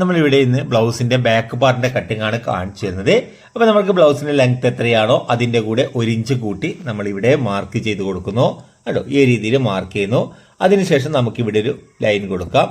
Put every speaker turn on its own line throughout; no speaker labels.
നമ്മളിവിടെ ഇന്ന് ബ്ലൗസിന്റെ back പാർട്ടിന്റെ cutting ആണ് കാണിച്ചു തരുന്നത് അപ്പൊ നമുക്ക് ബ്ലൗസിന്റെ ലെങ്ത് എത്രയാണോ അതിന്റെ കൂടെ ഒരു ഇഞ്ച് കൂട്ടി നമ്മൾ ഇവിടെ മാർക്ക് ചെയ്ത് കൊടുക്കുന്നു. കേട്ടോ ഈ രീതിയിൽ മാർക്ക് ചെയ്യുന്നു. അതിനുശേഷം നമുക്ക് ഇവിടെ ഒരു ലൈൻ കൊടുക്കാം.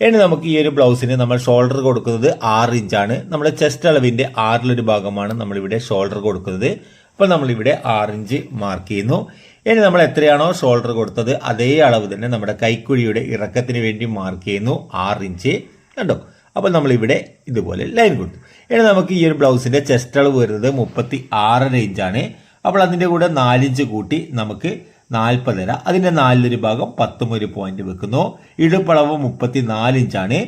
ഇനി നമുക്ക് ഈ ഒരു ബ്ലൗസിന് നമ്മൾ ഷോൾഡർ കൊടുക്കുന്നത് ആറ് ഇഞ്ചാണ് നമ്മുടെ ചെസ്റ്റ് അളവിന്റെ ആറിലൊരു ഭാഗമാണ് നമ്മളിവിടെ ഷോൾഡർ കൊടുക്കുന്നത്. അപ്പോൾ നമ്മളിവിടെ ആറ് ഇഞ്ച് മാർക്ക് ചെയ്യുന്നു. ഇനി നമ്മൾ എത്രയാണോ ഷോൾഡർ കൊടുത്തത് അതേ അളവ് തന്നെ നമ്മുടെ കൈക്കുഴിയുടെ ഇറക്കത്തിന് വേണ്ടി മാർക്ക് ചെയ്യുന്നു. ആറ് ഇഞ്ച് കണ്ടോ? അപ്പോൾ നമ്മളിവിടെ ഇതുപോലെ ലൈൻ കൊടുത്തു. ഇനി നമുക്ക് ഈ ഒരു ബ്ലൗസിന്റെ ചെസ്റ്റ് അളവ് വരുന്നത് മുപ്പത്തി ആറ് റേഞ്ചാണ് അപ്പോൾ അതിന്റെ കൂടെ നാലിഞ്ച് കൂട്ടി നമുക്ക് നാൽപ്പതര അതിന്റെ നാലിലൊരു ഭാഗം പത്തും ഒരു പോയിന്റ് വെക്കുന്നു. ഇടുപ്പളവ് മുപ്പത്തി നാലിഞ്ചാണ്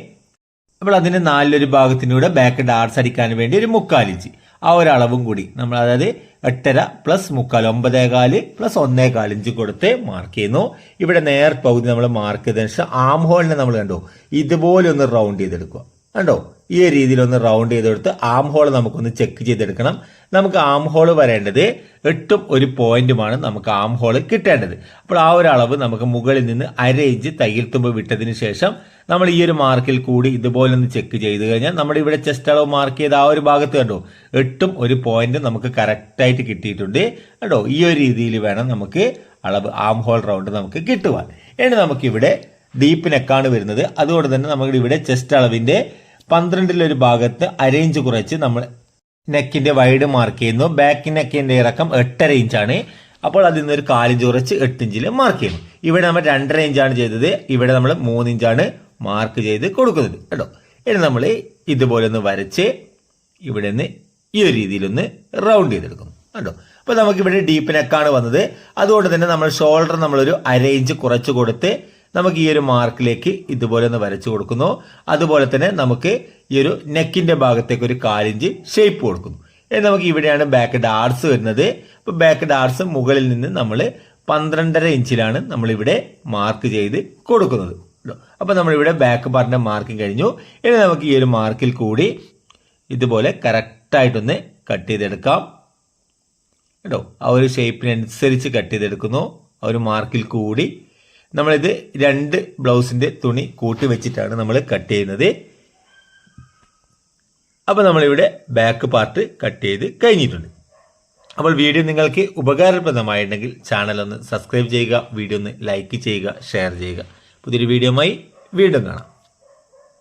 അപ്പോൾ അതിന്റെ നാലിലൊരു ഭാഗത്തിനൂടെ ബാക്ക് ഡാർസ് അടിക്കാൻ വേണ്ടി ഒരു മുക്കാലിഞ്ച് ആ ഒരു അളവും കൂടി നമ്മൾ അതായത് എട്ടര പ്ലസ് മുക്കാൽ ഒമ്പതേകാൽ പ്ലസ് ഒന്നേകാൽ ഇഞ്ച് കൊടുത്ത് മാർക്ക് ചെയ്യുന്നു. ഇവിടെ നേർ പകുതി നമ്മൾ മാർക്ക് ചെയ്തതിനു ശേഷം ആം ഹോളിനെ നമ്മൾ കണ്ടു. ഇതുപോലെ ഒന്ന് റൗണ്ട് ചെയ്തെടുക്കുക. കണ്ടോ? ഈ രീതിയിൽ ഒന്ന് റൗണ്ട് ചെയ്തെടുത്ത് ആം ഹോൾ നമുക്കൊന്ന് ചെക്ക് ചെയ്തെടുക്കണം. നമുക്ക് ആം ഹോൾ വരേണ്ടത് എട്ടും ഒരു പോയിന്റുമാണ് നമുക്ക് ആം ഹോൾ കിട്ടേണ്ടത്. അപ്പോൾ ആ ഒരു അളവ് നമുക്ക് മുകളിൽ നിന്ന് അര ഇഞ്ച് തയ്യൽ തുമ്പ് വിട്ടതിന് ശേഷം നമ്മൾ ഈ ഒരു മാർക്കിൽ കൂടി ഇതുപോലെ ഒന്ന് ചെക്ക് ചെയ്ത് കഴിഞ്ഞാൽ നമ്മുടെ ഇവിടെ ചെസ്റ്റ് അളവ് മാർക്ക് ചെയ്ത് ആ ഒരു ഭാഗത്ത് കണ്ടോ? എട്ടും ഒരു പോയിന്റ് നമുക്ക് കറക്റ്റായിട്ട് കിട്ടിയിട്ടുണ്ട്. കേട്ടോ ഈ ഒരു രീതിയിൽ വേണം നമുക്ക് അളവ് ആം ഹോൾ റൗണ്ട് നമുക്ക് കിട്ടുവാൻ. ഇനി നമുക്കിവിടെ ഡീപ്പ് നെക്കാണ് വരുന്നത്. അതുകൊണ്ട് തന്നെ നമുക്ക് ഇവിടെ ചെസ്റ്റ് അളവിന്റെ പന്ത്രണ്ടിലൊരു ഭാഗത്ത് അരയിഞ്ച് കുറച്ച് നമ്മൾ നെക്കിന്റെ വൈഡ് മാർക്ക് ചെയ്യുന്നു. ബാക്ക് നെക്കിന്റെ ഇറക്കം എട്ടര ആണ്. അപ്പോൾ അതിൽ നിന്ന് ഒരു കാലിഞ്ച് കുറച്ച് എട്ട് ഇഞ്ചിൽ മാർക്ക് ചെയ്യുന്നു. ഇവിടെ നമ്മൾ രണ്ടര ഇഞ്ചാണ് ചെയ്തത്. ഇവിടെ നമ്മൾ മൂന്ന് ഇഞ്ചാണ് മാർക്ക് ചെയ്ത് കൊടുക്കുന്നത് കേട്ടോ. ഇനി നമ്മൾ ഇതുപോലെ ഒന്ന് വരച്ച് ഇവിടെ നിന്ന് ഈ ഒരു രീതിയിലൊന്ന് റൗണ്ട് ചെയ്തെടുക്കുന്നു കേട്ടോ. അപ്പോൾ നമുക്ക് ഇവിടെ ഡീപ്പ് നെക്കാണ് വന്നത്. അതുകൊണ്ട് തന്നെ നമ്മൾ ഷോൾഡർ നമ്മളൊരു അര ഇഞ്ച് കുറച്ച് കൊടുത്ത് നമുക്ക് ഈ ഒരു മാർക്കിലേക്ക് ഇതുപോലെ ഒന്ന് വരച്ചു കൊടുക്കുന്നു. അതുപോലെ തന്നെ നമുക്ക് ഈ ഒരു നെക്കിന്റെ ഭാഗത്തേക്ക് ഒരു കാലിഞ്ച് ഷേപ്പ് കൊടുക്കുന്നു. ഇനി നമുക്ക് ഇവിടെയാണ് ബാക്ക് ഡാർസ് വരുന്നത്. അപ്പോൾ ബാക്ക് ഡാർസ് മുകളിൽ നിന്ന് നമ്മൾ പന്ത്രണ്ടര ഇഞ്ചിലാണ് നമ്മളിവിടെ മാർക്ക് ചെയ്ത് കൊടുക്കുന്നത്. അപ്പോൾ നമ്മളിവിടെ ബാക്ക് പാർട്ടിന്റെ മാർക്കിംഗ് കഴിഞ്ഞു. ഇനി നമുക്ക് ഈ ഒരു മാർക്കിൽ കൂടി ഇതുപോലെ കറക്റ്റായിട്ടൊന്ന് കട്ട് ചെയ്തെടുക്കാം. കേട്ടോ? ആ ഒരു ഷേപ്പിനനുസരിച്ച് കട്ട് ചെയ്തെടുക്കുന്നു. ആ ഒരു മാർക്കിൽ കൂടി നമ്മളിത് രണ്ട് ബ്ലൗസിന്റെ തുണി കൂട്ടി വെച്ചിട്ടാണ് നമ്മൾ കട്ട് ചെയ്യുന്നത്. അപ്പോൾ നമ്മളിവിടെ ബാക്ക് പാർട്ട് കട്ട് ചെയ്ത് കഴിഞ്ഞിട്ടുണ്ട്. അപ്പോൾ വീഡിയോ നിങ്ങൾക്ക് ഉപകാരപ്രദമായിട്ടുണ്ടെങ്കിൽ ചാനൽ ഒന്ന് സബ്സ്ക്രൈബ് ചെയ്യുക വീഡിയോ ഒന്ന് ലൈക്ക് ചെയ്യുക ഷെയർ ചെയ്യുക. പുതിയൊരു വീഡിയോയുമായി വീണ്ടും കാണാം.